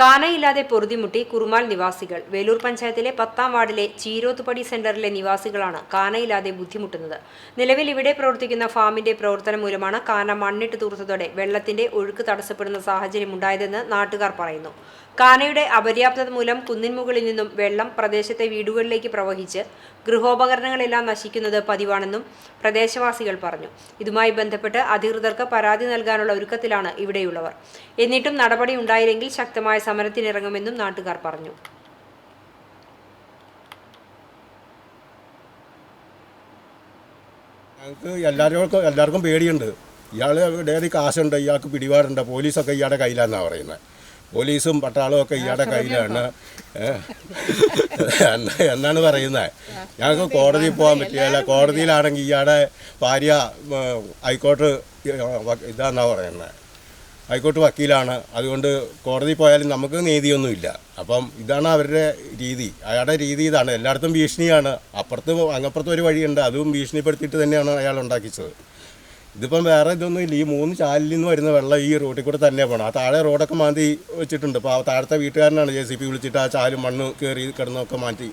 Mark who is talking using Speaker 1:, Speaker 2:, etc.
Speaker 1: കാനയില്ലാതെ പൊറുതിമുട്ടി കുറുമാൽ നിവാസികൾ. വേലൂർ പഞ്ചായത്തിലെ പത്താം വാർഡിലെ ചീരോത്തുപടി സെന്ററിലെ നിവാസികളാണ് കാനയില്ലാതെ ബുദ്ധിമുട്ടുന്നത്. നിലവിൽ ഇവിടെ പ്രവർത്തിക്കുന്ന ഫാമിന്റെ പ്രവർത്തനം മൂലമാണ് കാന മണ്ണിട്ട് തൂർത്തതോടെ വെള്ളത്തിന്റെ ഒഴുക്ക് തടസ്സപ്പെടുന്ന സാഹചര്യം ഉണ്ടായതെന്ന് നാട്ടുകാർ പറയുന്നു. കാനയുടെ അപര്യാപ്തത മൂലം കുന്നിൻമുകളിൽ നിന്നും വെള്ളം പ്രദേശത്തെ വീടുകളിലേക്ക് പ്രവഹിച്ച് ഗൃഹോപകരണങ്ങളെല്ലാം നശിക്കുന്നത് പതിവാണെന്നും പ്രദേശവാസികൾ പറഞ്ഞു. ഇതുമായി ബന്ധപ്പെട്ട് അധികൃതർക്ക് പരാതി നൽകാനുള്ള ഒരുക്കത്തിലാണ് ഇവിടെയുള്ളവർ. എന്നിട്ടും നടപടി ഉണ്ടായില്ലെങ്കിൽ ശക്തമായ സമരത്തിനിറങ്ങുമെന്നും നാട്ടുകാർ പറഞ്ഞു.
Speaker 2: ഞങ്ങൾക്ക് എല്ലാവർക്കും എല്ലാവർക്കും പേടിയുണ്ട്. ഇയാൾ ഡയറി കാശുണ്ട് ഇയാൾക്ക് പിടിപാടുണ്ട്. പോലീസൊക്കെ ഇയാളുടെ കയ്യിലാണെന്നാണ് പറയുന്നത് പോലീസും പട്ടാളവും ഒക്കെ ഇയാളുടെ കയ്യിലാണ്. എന്നാണ് പറയുന്നത് ഞങ്ങൾക്ക് കോടതിയിൽ പോകാൻ പറ്റില്ല. കോടതിയിലാണെങ്കിൽ ഇയാളുടെ ഭാര്യ ഹൈക്കോട്ട് ഇതാണെന്നാണ് ഇതാന്നാണ് പറയുന്നത് ഹൈക്കോർട്ട് വക്കീലാണ്. അതുകൊണ്ട് കോടതി പോയാലും നമുക്ക് നീതിയൊന്നുമില്ല. അപ്പം ഇതാണ് അവരുടെ രീതി. അയാളുടെ രീതി ഇതാണ്. എല്ലായിടത്തും ഭീഷണിയാണ്. അപ്പുറത്ത് അങ്ങപ്പുറത്ത് ഒരു വഴിയുണ്ട്. അതും ഭീഷണിപ്പെടുത്തിയിട്ട് തന്നെയാണ് അയാൾ ഉണ്ടാക്കിച്ചത്. ഇതിപ്പം വേറെ ഇതൊന്നും ഇല്ല. ഈ മൂന്ന് ചാലിൽ നിന്ന് വരുന്ന വെള്ളം ഈ റോഡിൽ കൂടെ തന്നെ പോകണം ആ താഴെ റോഡൊക്കെ മാന്തി വെച്ചിട്ടുണ്ട്. അപ്പോൾ ആ താഴത്തെ വീട്ടുകാരനാണ് ജെ സി പി വിളിച്ചിട്ട് ആ ചാലും മണ്ണ് കയറി കിടന്നൊക്കെ മാറ്റി